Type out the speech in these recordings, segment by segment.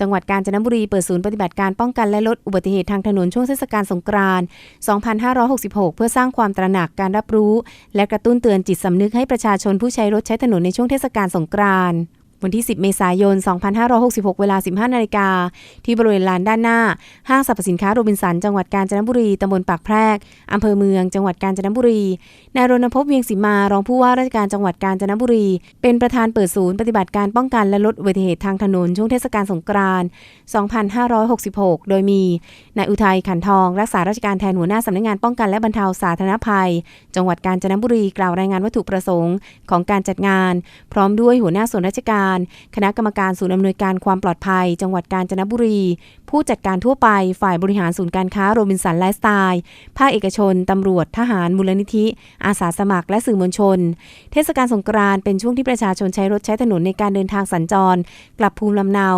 จังหวัดกาญจนบุรีเปิดศูนย์ปฏิบัติการป้องกันและลดอุบัติเหตุทางถนนช่วงเทศกาลสงกรานต์ 2566 เพื่อสร้างความตระหนักการรับรู้ และกระตุ้นเตือนจิตสำนึกให้ประชาชนผู้ใช้รถใช้ถนนในช่วงเทศกาลสงกรานต์ วันที่ 10 เมษายน 2566 เวลา 15 นาฬิกา ที่บริเวณลานด้านหน้า ห้างสรรพสินค้าโรบินสัน จังหวัดกาญจนบุรี ตำบลปากแพรก อำเภอเมือง จังหวัดกาญจนบุรี นายรณพพเวียงศิมา รองผู้ว่าราชการจังหวัดกาญจนบุรี เป็นประธานเปิดศูนย์ปฏิบัติการป้องกันและลดอุบัติเหตุทางถนนช่วงเทศกาลสงกรานต์ 2566 โดยมี นายอุทัยขันทอง รักษาราชการแทนหัวหน้าสำนักงานป้องกันและบรรเทาสาธารณภัย จังหวัดกาญจนบุรี กล่าวรายงานวัตถุประสงค์ของการจัดงาน พร้อมด้วยหัวหน้าส่วนราชการคณะกรรมการศูนย์อำนวยการความปลอดภัย จังหวัดกาญจนบุรีผู้จัดการทั่วไปฝ่ายบริหารศูนย์การค้าโรบินสันไลฟ์สไตล์ภาคเอกชน ตำรวจทหารมูลนิธิ อาสาสมัครและสื่อมวลชน เทศกาลสงกรานต์เป็นช่วงที่ประชาชนใช้รถใช้ถนนในการเดินทางสัญจร กลับภูมิลำเนา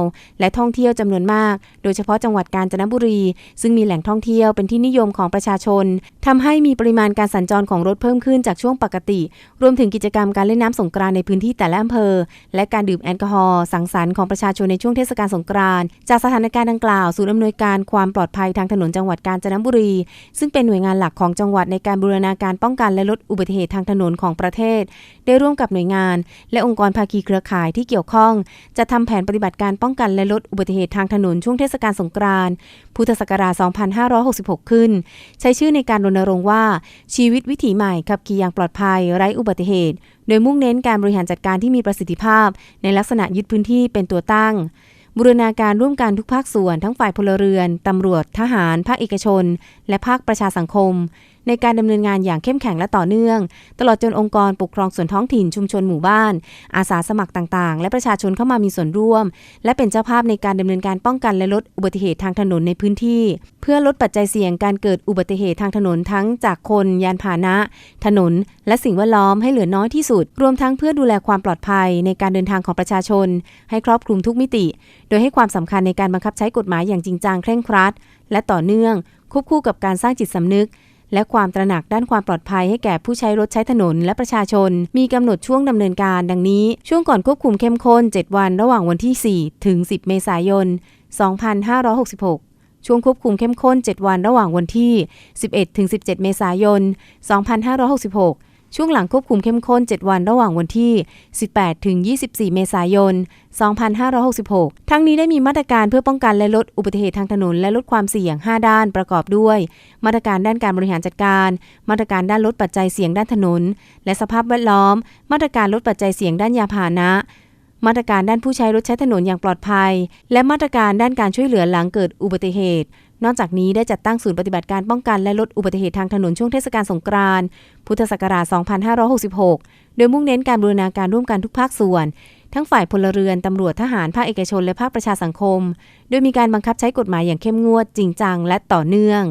และท่องเที่ยวจำนวนมาก โดยเฉพาะจังหวัดกาญจนบุรี ซึ่งมีแหล่งท่องเที่ยวเป็นที่นิยมของประชาชนทำให้มีปริมาณการสัญจรของรถเพิ่มขึ้นจากช่วงปกติ รวมถึงกิจกรรมการเล่นน้ำสงกรานต์ในพื้นที่แต่ละอำเภอ และการดื่มแอลกอฮอล์สังสรรค์ของประชาชนในช่วงเทศกาลสงกรานต์จากสถานการณ์ดังกล่าวศูนย์อำนวยการความปลอดภัยทางถนนจังหวัดกาญจนบุรี ซึ่งเป็นหน่วยงานหลักของจังหวัดในการบูรณาการป้องกันและลดอุบัติเหตุทางถนนของประเทศ ได้ร่วมกับหน่วยงาน และองค์กรภาคีเครือข่ายที่เกี่ยวข้อง จะทำแผนปฏิบัติการป้องกันและลดอุบัติเหตุทางถนนช่วงเทศกาลสงกรานต์พุทธศักราช 2566 ขึ้น ใช้ชื่อในการรณรงค์ว่า ชีวิตวิถีใหม่ขับขี่อย่างปลอดภัย ไร้อุบัติเหตุ โดยมุ่งเน้นการบริหารจัดการที่มีประสิทธิภาพ ในลักษณะยึดพื้นที่เป็นตัวตั้ง บูรณาการร่วมกันทุกภาคส่วนทั้งฝ่ายพลเรือน ตำรวจ ทหาร ภาคเอกชน และภาคประชาสังคม ในการดำเนินงานอย่างเข้มแข็งและต่อเนื่อง ตลอดจนองค์กรปกครองส่วนท้องถิ่นชุมชนหมู่บ้าน อาสาสมัครต่างๆ และประชาชนเข้ามามีส่วนร่วม และเป็นเจ้าภาพในการดำเนินการป้องกันและลดอุบัติเหตุทางถนนในพื้นที่ เพื่อลดปัจจัยเสี่ยงการเกิดอุบัติเหตุทางถนนทั้งจากคน ยานพาหนะ ถนน และสิ่งแวดล้อมให้เหลือน้อยที่สุด รวมทั้งเพื่อดูแลความปลอดภัยในการเดินทางของประชาชน ให้ครอบคลุมทุกมิติ โดยให้ความสำคัญในการบังคับใช้กฎหมายอย่างจริงจังเคร่งครัด และต่อเนื่องควบคู่กับการสร้างจิตสำนึก และความตระหนักด้านความปลอดภัยให้แก่ผู้ใช้รถใช้ถนนและประชาชน มีกำหนดช่วงดำเนินการดังนี้ ช่วงก่อนควบคุมเข้มข้น 7 วันระหว่างวันที่ 4 ถึง 10 เมษายน 2566ช่วงควบคุมเข้มข้น 7 วันระหว่างวันที่ 11 ถึง 17 เมษายน 2566 ช่วงหลังควบคุมเข้มข้น 7 วันระหว่างวันที่ 18 ถึง 24 เมษายน 2566 ทั้งนี้ได้มีมาตรการเพื่อป้องกันและลดอุบัติเหตุทางถนน และลดความเสี่ยง 5 ด้านประกอบด้วย มาตรการด้านการบริหารจัดการ มาตรการด้านลดปัจจัยเสี่ยงด้านถนน และสภาพแวดล้อม มาตรการลดปัจจัยเสี่ยงด้านยาพาหนะมาตรการด้านผู้ใช้รถใช้ถนนอย่างปลอดภัย และมาตรการด้านการช่วยเหลือหลังเกิดอุบัติเหตุ นอกจากนี้ได้จัดตั้งศูนย์ปฏิบัติการป้องกันและลดอุบัติเหตุทางถนนช่วงเทศกาลสงกรานต์พุทธศักราช 2566 โดยมุ่งเน้นการบูรณาการร่วมกันทุกภาคส่วน ทั้งฝ่ายพลเรือน ตำรวจทหารภาคเอกชน และภาคประชาสังคม โดยมีการบังคับใช้กฎหมายอย่างเข้มงวดจริงจังและต่อเนื่อง